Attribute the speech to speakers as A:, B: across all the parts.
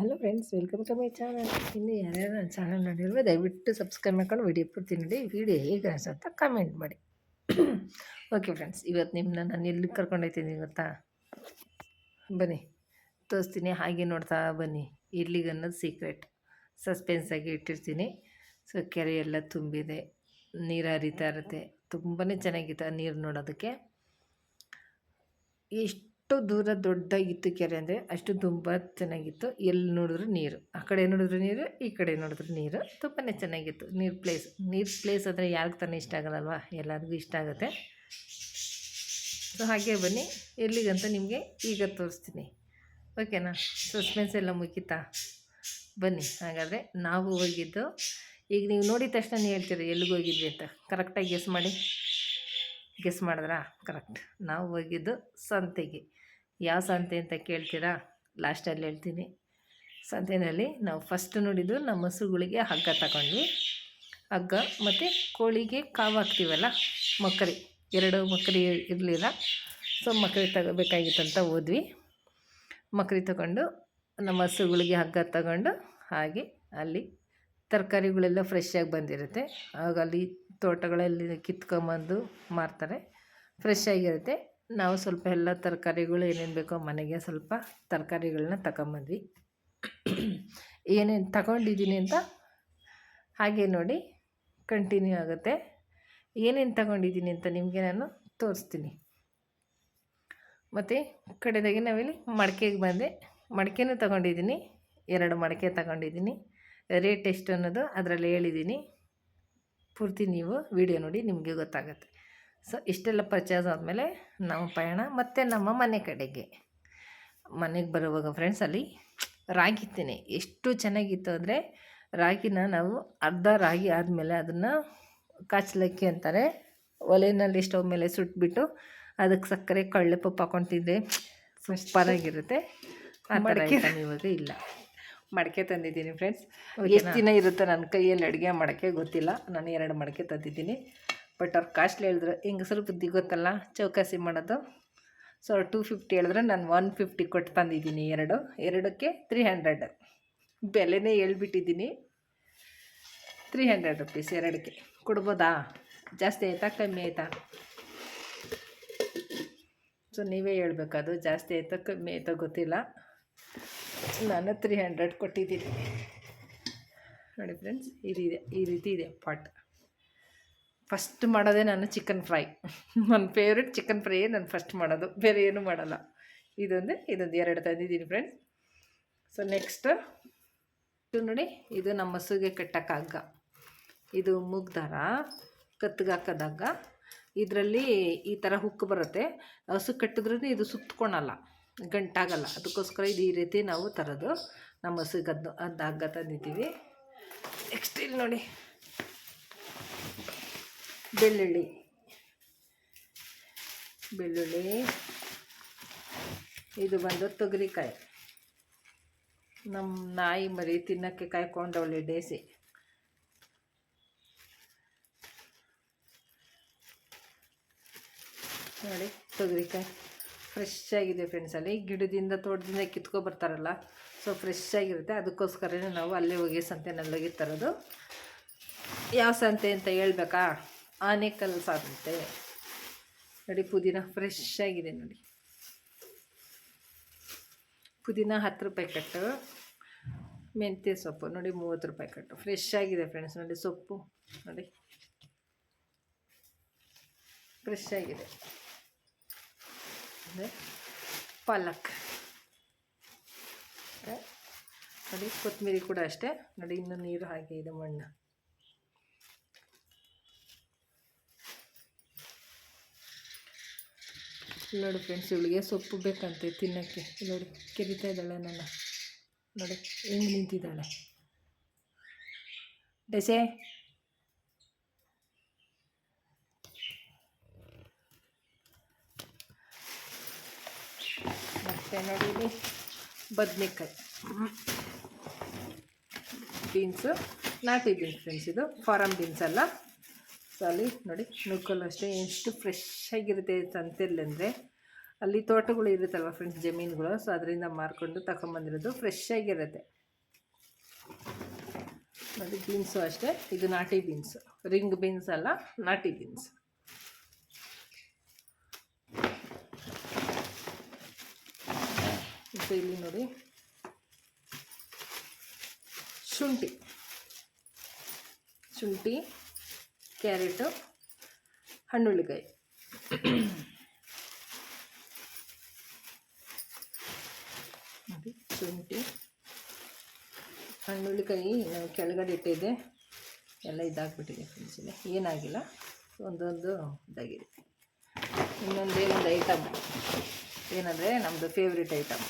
A: Hello friends welcome to my channel ಇನ್ನು ಯಾರ್ಯಾರು ನನ್ನ ಚಾನಲ್ ನೋಡಿರುವ ದಯವಿಟ್ಟು ಸಬ್ಸ್ಕ್ರೈಬ್ ಮಾಡ್ಕೊಂಡು ವಿಡಿಯೋ ಪೂರ್ತಿ ನೋಡಿ ವಿಡಿಯೋ ಹೇಗೆ ಅನ್ಸುತ್ತ ಕಮೆಂಟ್ ಮಾಡಿ. ಓಕೆ ಫ್ರೆಂಡ್ಸ್ ಇವತ್ತು ನಿಮ್ಮನ್ನ ನಾನು ಎಲ್ಲಿ ಕರ್ಕೊಂಡೋಗ್ತೀನಿ ಗೊತ್ತಾ? ಬನ್ನಿ, ತೋರಿಸ್ತೀನಿ, ಹಾಗೆ ನೋಡ್ತಾ ಬನ್ನಿ. ಎಲ್ಲಿಗೆ ಅನ್ನೋದು ಸೀಕ್ರೆಟ್ ಸಸ್ಪೆನ್ಸಾಗಿ ಇಟ್ಟಿರ್ತೀನಿ. ಸೊ ಕೆರೆ ಎಲ್ಲ ತುಂಬಿದೆ, ನೀರು ಹರಿತಾ ಇರುತ್ತೆ. ತುಂಬಾ ಚೆನ್ನಾಗಿತ್ತು ಆ ನೀರು ನೋಡೋದಕ್ಕೆ. ಎಷ್ಟು ದೂರ ದೊಡ್ಡದಾಗಿತ್ತು ಕೆರೆ ಅಂದರೆ ಅಷ್ಟು ತುಂಬ ಚೆನ್ನಾಗಿತ್ತು. ಎಲ್ಲಿ ನೋಡಿದ್ರು ನೀರು. ಆ ಕಡೆ ನೋಡಿದ್ರು ನೀರು, ಈ ಕಡೆ ನೋಡಿದ್ರು ನೀರು. ತುಂಬಾ ಚೆನ್ನಾಗಿತ್ತು. ನೀರು ಪ್ಲೇಸ್ ನೀರು ಪ್ಲೇಸ್ ಅಂದರೆ ಯಾರಿಗೆ ತಾನೇ ಇಷ್ಟ ಆಗಲ್ಲಲ್ವಾ? ಎಲ್ಲರಿಗೂ ಇಷ್ಟ ಆಗುತ್ತೆ. ಸೊ ಹಾಗೆ ಬನ್ನಿ. ಎಲ್ಲಿಗಂತ ನಿಮಗೆ ಈಗ ತೋರಿಸ್ತೀನಿ. ಓಕೆನಾ ಸಸ್ಪೆನ್ಸ್ ಎಲ್ಲ ಮುಗಿತಾ? ಬನ್ನಿ. ಹಾಗಾದರೆ ನಾವು ಹೋಗಿದ್ದು, ಈಗ ನೀವು ನೋಡಿದ ತಕ್ಷಣ ಹೇಳ್ತೀರಿ, ಎಲ್ಲಿಗೆ ಹೋಗಿದ್ವಿ ಅಂತ. ಕರೆಕ್ಟಾಗಿ ಗೆಸ್ ಮಾಡಿ. ಗೆಸ್ ಮಾಡಿದ್ರಾ? ಕರೆಕ್ಟ್ ನಾವು ಹೋಗಿದ್ದು ಸಂತೆಗೆ. ಯಾವ ಸಂತೆ ಅಂತ ಕೇಳ್ತೀರಾ? ಲಾಸ್ಟಲ್ಲಿ ಹೇಳ್ತೀನಿ. ಸಂತೆಯಲ್ಲಿ ನಾವು ಫಸ್ಟ್ ನೋಡಿದ್ದು ನಮ್ಮ ಹಸುಗಳಿಗೆ ಹಗ್ಗ ತಗೊಂಡ್ವಿ. ಹಗ್ಗ ಮತ್ತು ಕೋಳಿಗೆ ಕಾವು ಹಾಕ್ತೀವಲ್ಲ, ಮಕ್ಕರಿ. ಎರಡು ಮಕ್ಕರಿ ಇರಲಿಲ್ಲ. ಸೊ ಮಕ್ಕರಿ ತಗೋಬೇಕಾಗಿತ್ತಂತ ಹೋದ್ವಿ. ಮಕ್ಕರಿ ತಗೊಂಡು ನಮ್ಮ ಹಸುಗಳಿಗೆ ಹಗ್ಗ ತಗೊಂಡು ಹಾಗೆ ಅಲ್ಲಿ ತರಕಾರಿಗಳೆಲ್ಲ ಫ್ರೆಶ್ಶಾಗಿ ಬಂದಿರುತ್ತೆ. ಆಗ ಅಲ್ಲಿ ತೋಟಗಳಲ್ಲಿ ಕಿತ್ಕೊಂಬಂದು ಮಾರ್ತಾರೆ. ಫ್ರೆಶ್ ಆಗಿರುತ್ತೆ. ನಾವು ಸ್ವಲ್ಪ ಎಲ್ಲ ತರಕಾರಿಗಳು ಏನೇನು ಬೇಕೋ ಮನೆಗೆ ಸ್ವಲ್ಪ ತರಕಾರಿಗಳನ್ನ ತಗೊಂಬಂದ್ವಿ. ಏನೇನು ತಗೊಂಡಿದ್ದೀನಿ ಅಂತ ಹಾಗೆ ನೋಡಿ ಕಂಟಿನ್ಯೂ ಆಗುತ್ತೆ. ಏನೇನು ತಗೊಂಡಿದ್ದೀನಿ ಅಂತ ನಿಮಗೆ ನಾನು ತೋರಿಸ್ತೀನಿ. ಮತ್ತು ಕಡೆದಾಗಿ ನಾವಿಲ್ಲಿ ಮಡಿಕೆಗೆ ಬಂದೆ. ಮಡಿಕೆನೂ ತಗೊಂಡಿದ್ದೀನಿ. ಎರಡು ಮಡಿಕೆ ತಗೊಂಡಿದ್ದೀನಿ. ರೇಟ್ ಎಷ್ಟು ಅನ್ನೋದು ಅದರಲ್ಲಿ ಹೇಳಿದ್ದೀನಿ. ಪೂರ್ತಿ ನೀವು ವಿಡಿಯೋ ನೋಡಿ ನಿಮಗೆ ಗೊತ್ತಾಗುತ್ತೆ. ಸೊ ಇಷ್ಟೆಲ್ಲ ಪರ್ಚೇಸ್ ಆದಮೇಲೆ ನಾವು ಪಯಣ ಮತ್ತು ನಮ್ಮ ಮನೆ ಕಡೆಗೆ. ಮನೆಗೆ ಬರುವಾಗ ಫ್ರೆಂಡ್ಸ್ ಅಲ್ಲಿ ರಾಗಿ ತಿನ್ನಿ. ಎಷ್ಟು ಚೆನ್ನಾಗಿತ್ತು ಅಂದರೆ ರಾಗಿನ ನಾವು ಅರ್ಧ ರಾಗಿ ಆದಮೇಲೆ ಅದನ್ನು ಕಾಚಲಕ್ಕಿ ಅಂತಾರೆ. ಒಲೆಯಲ್ಲಿ ಸ್ಟವ್ ಮೇಲೆ ಸುಟ್ಬಿಟ್ಟು ಅದಕ್ಕೆ ಸಕ್ಕರೆ ಕಳ್ಳೆ ಪಪ್ಪು ತಿಂದರೆ ಸೂಪರಾಗಿರುತ್ತೆ ಐಟಮ್ ಇವಾಗ ಇಲ್ಲ. ಮಡಕೆ ತಂದಿದ್ದೀನಿ ಫ್ರೆಂಡ್ಸ್ ಎಷ್ಟು ದಿನ ಇರುತ್ತೆ ನನ್ನ ಕೈಯಲ್ಲಿ ಅಡುಗೆ ಮಡಕೆ ಗೊತ್ತಿಲ್ಲ. ನಾನು ಎರಡು ಮಡಕೆ ತಂದಿದ್ದೀನಿ. ಬಟ್ ಅವ್ರು ಕಾಸ್ಟ್ಲಿ ಹೇಳಿದ್ರು ಸ್ವಲ್ಪ ಬುದ್ಧಿ ಗೊತ್ತಲ್ಲ, ಚೌಕಾಸಿ ಮಾಡೋದು? ಸೊ ಟೂ ಫಿಫ್ಟಿ ಹೇಳಿದ್ರೆ, ನಾನು ಒನ್ ಫಿಫ್ಟಿ ಕೊಟ್ಟು ತಂದಿದ್ದೀನಿ ಎರಡು, ಎರಡಕ್ಕೆ ತ್ರೀ ಹಂಡ್ರೆಡ್ ಬೆಲೆನೇ ಹೇಳ್ಬಿಟ್ಟಿದ್ದೀನಿ. ತ್ರೀ ಹಂಡ್ರೆಡ್ ರುಪೀಸ್ ಎರಡಕ್ಕೆ. ಕೊಡ್ಬೋದಾ? ಜಾಸ್ತಿ ಆಯಿತಾ? ಕಮ್ಮಿ ಆಯಿತಾ? ಸೊ ನೀವೇ ಹೇಳ್ಬೇಕದು ಜಾಸ್ತಿ ಆಯಿತಾ? ಕಮ್ಮಿ ಆಯಿತಾ? ಗೊತ್ತಿಲ್ಲ. ನಾನು ತ್ರೀ ಹಂಡ್ರೆಡ್ ಕೊಟ್ಟಿದ್ದೀನಿ. ನೋಡಿ ಫ್ರೆಂಡ್ಸ್ ಇದಿದೆ ಈ ರೀತಿ ಇದೆ ಪಾಟ್ ಫಸ್ಟ್ ಮಾಡೋದೇ ನಾನು ಚಿಕನ್ ಫ್ರೈ ನನ್ನ ಫೇವ್ರೆಟ್ ಚಿಕನ್ ಫ್ರೈಯೇ ನಾನು ಫಸ್ಟ್ ಮಾಡೋದು. ಬೇರೆ ಏನೂ ಮಾಡಲ್ಲ. ಇದೊಂದು ಇದೊಂದು ಎರಡು ತಂದಿದ್ದೀನಿ ಫ್ರೆಂಡ್ಸ್ ಸೊ ನೆಕ್ಸ್ಟ್ ಇದು ನೋಡಿ, ಇದು ನಮ್ಮ ಹಸುಗೆ ಕಟ್ಟಕ್ಕೆ ಹಗ್ಗ ಇದು ಮುಗ್ದಾರ ಕತ್ತಿಗೆ ಹಾಕೋದು ಹಗ್ಗ ಇದರಲ್ಲಿ ಈ ಥರ ಹುಕ್ ಬರುತ್ತೆ. ಹಸು ಕಟ್ಟಿದ್ರೂ ಇದು ಸುತ್ಕೊಳಲ್ಲ, ಗಂಟಾಗಲ್ಲ. ಅದಕ್ಕೋಸ್ಕರ ಇದು ಈ ರೀತಿ ನಾವು ತರೋದು ನಮ್ಮ ಹಸುಗೆ ಅದು ಅದು ಹಗ್ಗ ತಂದಿದ್ದೀವಿ. ನೆಕ್ಸ್ಟ್ ಇಲ್ಲಿ ನೋಡಿ. ಬೆಳ್ಳುಳ್ಳಿ. ಬೆಳ್ಳುಳ್ಳಿ. ಇದು ಬಂದು ತೊಗರಿಕಾಯಿ. ನಮ್ಮ ನಾಯಿ ಮರಿ ತಿನ್ನೋಕ್ಕೆ ಕಾಯ್ಕೊಂಡವಳೆ ಡೇಸಿ ನೋಡಿ, ತೊಗರಿಕಾಯಿ ಫ್ರೆಶ್ ಆಗಿದೆ ಫ್ರೆಂಡ್ಸ್ ಅಲ್ಲಿ. ಗಿಡದಿಂದ, ತೋಟದಿಂದ ಕಿತ್ಕೊ ಬರ್ತಾರಲ್ಲ ಸೊ ಫ್ರೆಶ್ ಆಗಿರುತ್ತೆ. ಅದಕ್ಕೋಸ್ಕರನೇ ನಾವು ಅಲ್ಲೇ ಹೋಗಿ ಸಂತೆನಲ್ಲಿ ಹೋಗಿ ತರೋದು. ಯಾವ ಸಂತೆ ಅಂತ ಹೇಳ್ಬೇಕಾ? ಆನೆಕಲ್ ಸಾರಂತೆ ನೋಡಿ, ಪುದೀನ ಫ್ರೆಶ್ ಆಗಿದೆ ನೋಡಿ. ಪುದೀನ ಹತ್ತು ರೂಪಾಯಿ ಕಟ್ಟು. ಮೆಂತ್ಯ ಸೊಪ್ಪು ನೋಡಿ, ಮೂವತ್ತು ರೂಪಾಯಿ ಕಟ್ಟು. ಫ್ರೆಶ್ ಆಗಿದೆ ಫ್ರೆಂಡ್ಸ್ ನೋಡಿ ಸೊಪ್ಪು. ನೋಡಿ. ಫ್ರೆಶ್ ಆಗಿದೆ. ಪಾಲಕ್. ನೋಡಿ, ಕೊತ್ತಂಬರಿ ಕೂಡ ಅಷ್ಟೇ. ನೋಡಿ, ಇನ್ನು ನೀರು ಹಾಗೆ ಇದೆ ಮಣ್ಣು. ನೋಡಿ ಫ್ರೆಂಡ್ಸ್ ಇವಳಿಗೆ ಸೊಪ್ಪು ಬೇಕಂತೆ ತಿನ್ನೋಕ್ಕೆ. ನೋಡಿ, ಕೆರಿತಾ ಇದ್ದಾಳೆ ನನ್ನ ನೋಡಿ, ಹೆಂಗೆ ನಿಂತಿದ್ದಾಳೆ. ಡೆಸೆ. ಮತ್ತೆ ನೋಡಿ ಇಲ್ಲಿ ಬದನೆಕಾಯಿ. ಬೀನ್ಸು ನಾಟಿ ಬೀನ್ಸ್ ಫ್ರೆಂಡ್ಸ್ ಇದು. ಫಾರಮ್ ಬೀನ್ಸ್ ಅಲ್ಲ. ಅಲ್ಲಿ ನೋಡಿ ನುಗ್ಗಲು ಅಷ್ಟೇ ಎಷ್ಟು ಫ್ರೆಶ್ ಆಗಿರುತ್ತೆ ಸಂತೆಯಲ್ಲಿ ಅಂದರೆ. ಅಲ್ಲಿ ತೋಟಗಳು ಇರುತ್ತಲ್ವ ಫ್ರೆಂಡ್ಸ್ ಜಮೀನುಗಳು? ಸೊ ಅದರಿಂದ ಮಾರ್ಕೊಂಡು ತಗೊಂಬಂದಿರೋದು ಫ್ರೆಶ್ ಆಗಿರುತ್ತೆ. ಮತ್ತು ಬೀನ್ಸು ಅಷ್ಟೇ. ಇದು ನಾಟಿ ಬೀನ್ಸ್ ರಿಂಗ್ ಬೀನ್ಸ್ ಅಲ್ಲ, ನಾಟಿ ಬೀನ್ಸ್ ಮತ್ತು ಇಲ್ಲಿ ನೋಡಿ ಶುಂಠಿ. ಶುಂಠಿ. ಕ್ಯಾರೆಟು, ಹಣ್ಣುಳ್ಳಿಕಾಯಿ. ಶುಂಠಿ, ಹಣ್ಣುಳ್ಳಿಕಾಯಿ ನಾವು ಕೆಳಗಡೆ ಇಟ್ಟಿದ್ದೆ. ಎಲ್ಲ ಇದಾಗ್ಬಿಟ್ಟಿದೆ ಫ್ರೆಂಡ್ಸ್ ಏನಾಗಿಲ್ಲ, ಒಂದೊಂದು ಇದಾಗಿದೆ. ಇನ್ನೊಂದೇ ಒಂದು ಐಟಮ್ ಏನಂದರೆ ನಮ್ಮದು ಫೇವ್ರೆಟ್ ಐಟಮ್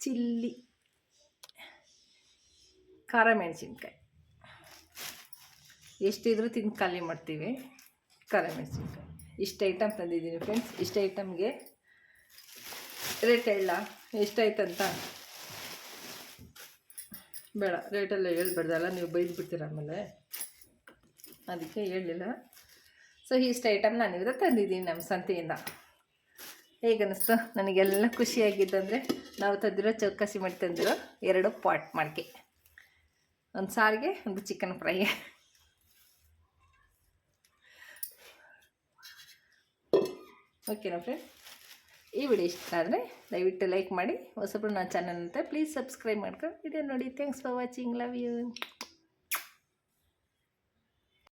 A: ಚಿಲ್ಲಿ. ಖಾರ ಮೆಣಸಿನ್ಕಾಯಿ. ಎಷ್ಟಿದ್ರೂ ತಿಂದು ಖಾಲಿ ಮಾಡ್ತೀವಿ. ಖಾರ ಮೆಣಸಿನ್ಕಾಯಿ. ಇಷ್ಟು ಐಟಮ್ ತಂದಿದ್ದೀನಿ ಫ್ರೆಂಡ್ಸ್ ಇಷ್ಟು ಐಟಮ್ಗೆ ರೇಟ್ ಹೇಳ. ಎಷ್ಟಾಯ್ತಂತ ಬೇಡ ರೇಟೆಲ್ಲ ಹೇಳ್ಬಾರ್ದಲ್ಲ ನೀವು ಬೈದು ಬಿಡ್ತೀರ ಆಮೇಲೆ. ಅದಕ್ಕೆ ಹೇಳಲಿಲ್ಲ ಸೊ ಇಷ್ಟು ಐಟಮ್ ನಾನು ಇವತ್ತು ತಂದಿದ್ದೀನಿ ನಮ್ಮ ಸಂತೆಯಿಂದ. ಹೇಗೆ ಅನ್ನಿಸ್ತು ನನಗೆಲ್ಲ ಖುಷಿಯಾಗಿದ್ದಂದರೆ ನಾವು ತಂದಿರೋ ಚೌಕಾಸಿ ಮಾಡಿ ತಂದಿರೋ ಎರಡು ಪಾಟ್ ಮಾಡಿಕೆ. ಒಂದು ಸಾರಿಗೆ, ಒಂದು ಚಿಕನ್ ಫ್ರೈ ಓಕೆನಾ ಫ್ರೆಂಡ್ ಈ ವಿಡಿಯೋ ಇಷ್ಟ ಆದರೆ ದಯವಿಟ್ಟು ಲೈಕ್ ಮಾಡಿ. ಹೊಸಬ್ರು ನನ್ನ ಚಾನಲ್ ಅಂತ ಪ್ಲೀಸ್ ಸಬ್ಸ್ಕ್ರೈಬ್ ಮಾಡ್ಕೊಂಡು ವಿಡಿಯೋ ನೋಡಿ. Thanks for watching love you